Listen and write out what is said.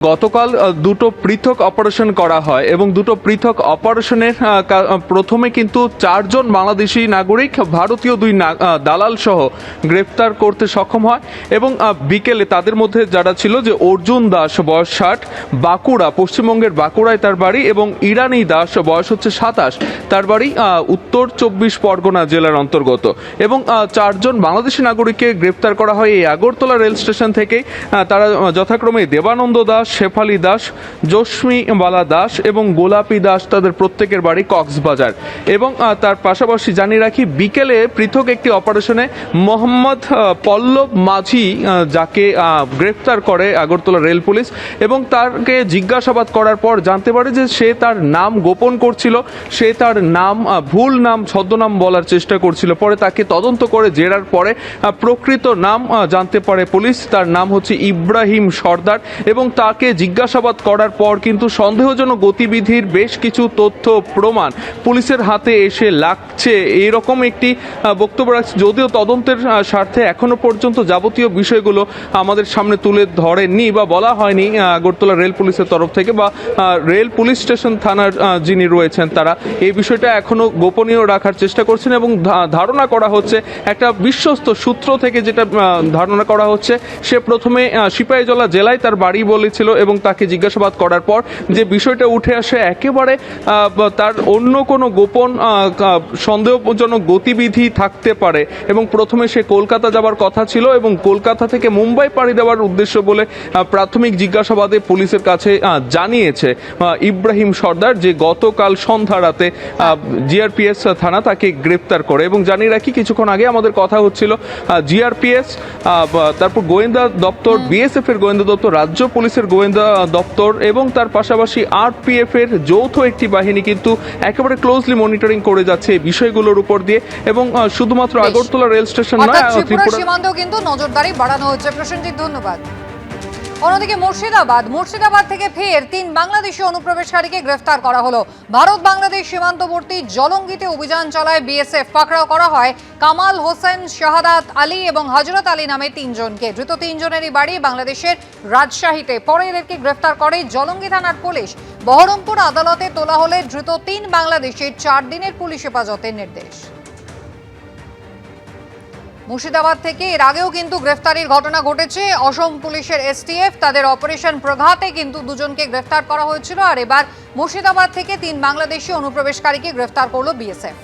গতকাল দুটো পৃথক অপারেশন করা হয় এবং দুটো পৃথক অপারেশনের প্রথমে কিন্তু চারজন বাংলাদেশি নাগরিক, ভারতীয় দুই দালাল সহ গ্রেপ্তার করতে সক্ষম হয় এবং বিকেলে তাদের মধ্যে যারা ছিল যে অর্জুন দাস বয়স ষাট, বাঁকুড়া, পশ্চিমবঙ্গের বাঁকুড়ায় তার বাড়ি এবং ইরানি দাস বয়স হচ্ছে সাতাশ, তার বাড়ি উত্তর চব্বিশ পরগনা জেলার অন্তর্গত এবং চারজন বাংলাদেশি নাগরিককে গ্রেপ্তার করা হয় এই আগরতলা রেল স্টেশন থেকে তারা যথাক্রমে দেবানন্দ দাস শেফালি দাস, জস্মি বালা দাস এবং গোলাপি দাস তাদের প্রত্যেকের বাড়ি কক্সবাজার। এবং তার পাশাপাশি জানিয়ে রাখি, বিকেলে পৃথক একটি অপারেশনে মোহাম্মদ পল্লব মাঝি যাকে গ্রেপ্তার করে আগরতলা রেল পুলিশ এবং তাকে জিজ্ঞাসাবাদ করার পর জানতে পারে যে সে তার নাম গোপন করছিল, সে তার নাম ভুল নাম, ছদ্মনাম বলার চেষ্টা করছিল। পরে তাকে তদন্ত করে জেরার পরে প্রকৃত নাম জানতে পারে পুলিশ। তার নাম হচ্ছে ইব্রাহিম সর্দার এবং তাকে জিজ্ঞাসাবাদ করার পর কিন্তু সন্দেহজনক গতিবিধির বেশ কিছু তথ্য প্রমাণ পুলিশের হাতে এসে লাগছে। এইরকম একটি বক্তব্য রাখছে। যদিও তদন্তের স্বার্থে এখনও পর্যন্ত যাবতীয় বিষয়গুলো আমাদের সামনে তুলে ধরেননি বা বলা হয়নি আগরতলা রেল পুলিশের তরফ থেকে বা রেল পুলিশ স্টেশন থানার যিনি রয়েছেন তারা এই বিষয়টা এখনও গোপনীয় রাখার চেষ্টা করছেন এবং ধারণা করা হচ্ছে, একটা বিশ্বস্ত সূত্র থেকে যেটা ধারণা করা হচ্ছে, সে প্রথমে সিপাহীজলা জেলায় তার বাড়ি বলেছিল এবং তাকে জিজ্ঞাসাবাদ করার পর যে বিষয়টা উঠে আসে একেবারে তার অন্য কোনো গোপন সন্দেহজনক গতিবিধি থাকতে পারে। এবং প্রথমে সে কলকাতা যাবার কথা ছিল এবং কলকাতা থেকে মুম্বাই পাড়ি দেওয়ার উদ্দেশ্য বলে প্রাথমিক জিজ্ঞাসাবাদে পুলিশের কাছে জানিয়েছে ইব্রাহিম সর্দার যে গতকাল সন্ধ্যা রাতে জিআরপিএস থানা তাকে গ্রেপ্তার করে। এবং জানিয়ে রাখি কিছুক্ষণ আগে আমাদের কথা হচ্ছিল জিআরপিএস তারপর গোয়েন্দা দপ্তর বিএসএফ এর গোয়েন্দা দপ্তর রাজ্য পুলিশের গোয়েন্দা দপ্তর এবং তার পাশাপাশি আরপিএফ এর যৌথ একটি বাহিনী কিন্তু একেবারে ক্লোজলি মনিটরিং করে যাচ্ছে এই বিষয়গুলোর উপর দিয়ে এবং শুধুমাত্র আগরতলা রেল স্টেশন নয় ত্রিপুরা সীমান্তেও কিন্তু নজরদারি বাড়ানো হচ্ছে। প্রসেনজিৎ ধন্যবাদ। অন্যদিকে মুর্শিদাবাদ মুর্শিদাবাদ থেকে ফের তিন বাংলাদেশি অনুপ্রবেশকারীকে গ্রেফতার করা হলো। ভারত বাংলাদেশ সীমান্তবর্তী জলঙ্গিতে অভিযান চালায় বিএসএফ। পাকড়াও করা হয় কামাল হোসেন, শাহাদাত আলী এবং হজরত আলী নামে তিনজনকে। ধৃত তিনজনেরই বাড়ি বাংলাদেশের রাজশাহীতে। পরে এদেরকে গ্রেফতার করে জলঙ্গি থানার পুলিশ। বহরমপুর আদালতে তোলা হলে ধৃত তিন বাংলাদেশের চার দিনের পুলিশ হেফাজতের নির্দেশ। মুর্শিদাবাদ থেকে এর আগেও কিন্তু গ্রেফতারির ঘটনা ঘটেছে। অসম পুলিশের এসটিএফ, তাদের অপারেশন প্রঘাতে কিন্তু দুজনকে গ্রেফতার করা হয়েছিল। আর এবার মুর্শিদাবাদ থেকে তিন বাংলাদেশি অনুপ্রবেশকারীকে গ্রেফতার করল বিএসএফ।